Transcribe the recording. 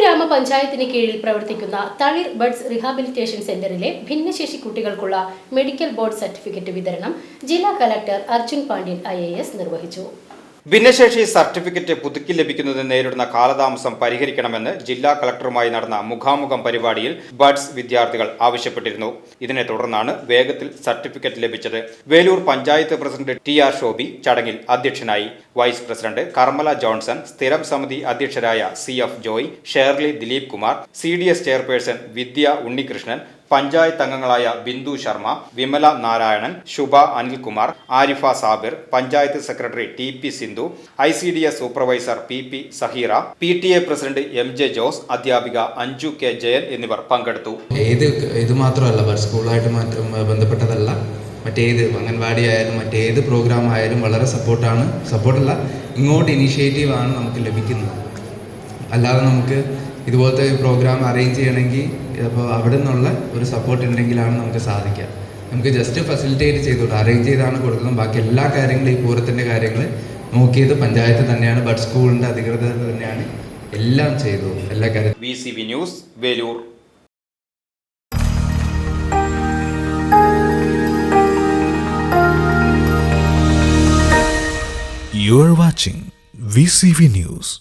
ഗ്രാമപഞ്ചായത്തിന് കീഴിൽ പ്രവർത്തിക്കുന്ന തളിർ buds rehabilitation സെന്ററിലെ ഭിന്നശേഷി കുട്ടികൾക്കുള്ള മെഡിക്കൽ ബോർഡ് സർട്ടിഫിക്കറ്റ് വിതരണം ജില്ലാ കലക്ടർ അർജുൻ പാണ്ഡ്യൻ ഐ നിർവഹിച്ചു. ഭിന്നശേഷി സർട്ടിഫിക്കറ്റ് പുതുക്കി ലഭിക്കുന്നതിന് നേരിടുന്ന കാലതാമസം പരിഹരിക്കണമെന്ന് ജില്ലാ കളക്ടറുമായി നടന്ന മുഖാമുഖം പരിപാടിയിൽ ബഡ്സ് വിദ്യാർത്ഥികൾ ആവശ്യപ്പെട്ടിരുന്നു. ഇതിനെ തുടർന്നാണ് വേഗത്തിൽ സർട്ടിഫിക്കറ്റ് ലഭിച്ചത്. Velur panchayat president T R Shobi ചടങ്ങിൽ അധ്യക്ഷനായി. വൈസ് പ്രസിഡന്റ് കർമ്മല ജോൺസൺ സ്ഥിരം സമിതി അധ്യക്ഷരായ C F Joy Shirley Dilip Kumar C D S chairperson Vidya Unnikrishnan panchayat അംഗങ്ങളായ Bindu Sharma Vimala Narayanan Shubha Anilkumar Arifa Sabir panchayat secretary T P Sindhu I C D S supervisor P P Saheera P T A president M J Jose അധ്യാപിക Anju K Jayan എന്നിവർ പങ്കെടുത്തു. ഏത് ഇത് മാത്രമല്ല സ്കൂളായിട്ട് മാത്രം ബന്ധപ്പെട്ടതല്ല മറ്റേത് അംഗൻവാടി ആയാലും മറ്റേത് പ്രോഗ്രാം ആയാലും വളരെ സപ്പോർട്ടാണ് സപ്പോർട്ടല്ല ഇങ്ങോട്ട് ഇനീഷ്യേറ്റീവ് ആണ് നമുക്ക് ലഭിക്കുന്നത്. അല്ലാതെ നമുക്ക് ഇതുപോലത്തെ ഒരു പ്രോഗ്രാം അറേഞ്ച് ചെയ്യണമെങ്കിൽ അപ്പോൾ അവിടെ നിന്നുള്ള ഒരു സപ്പോർട്ട് ഉണ്ടെങ്കിലാണ് നമുക്ക് സാധിക്കുക. നമുക്ക് ജസ്റ്റ് ഫെസിലിറ്റേറ്റ് ചെയ്തോളൂ അറേഞ്ച് ചെയ്താണ് കൊടുക്കുന്നത്. ബാക്കി എല്ലാ കാര്യങ്ങളും ഈ പൂരത്തിന്റെ കാര്യങ്ങൾ നോക്കിയത് പഞ്ചായത്ത് തന്നെയാണ്. ബഡ് സ്കൂളിന്റെ അധികൃതർ തന്നെയാണ്. എല്ലാം ചെയ്തു. എല്ലാ കാര്യവും V C V news Velur. You are watching VCV News.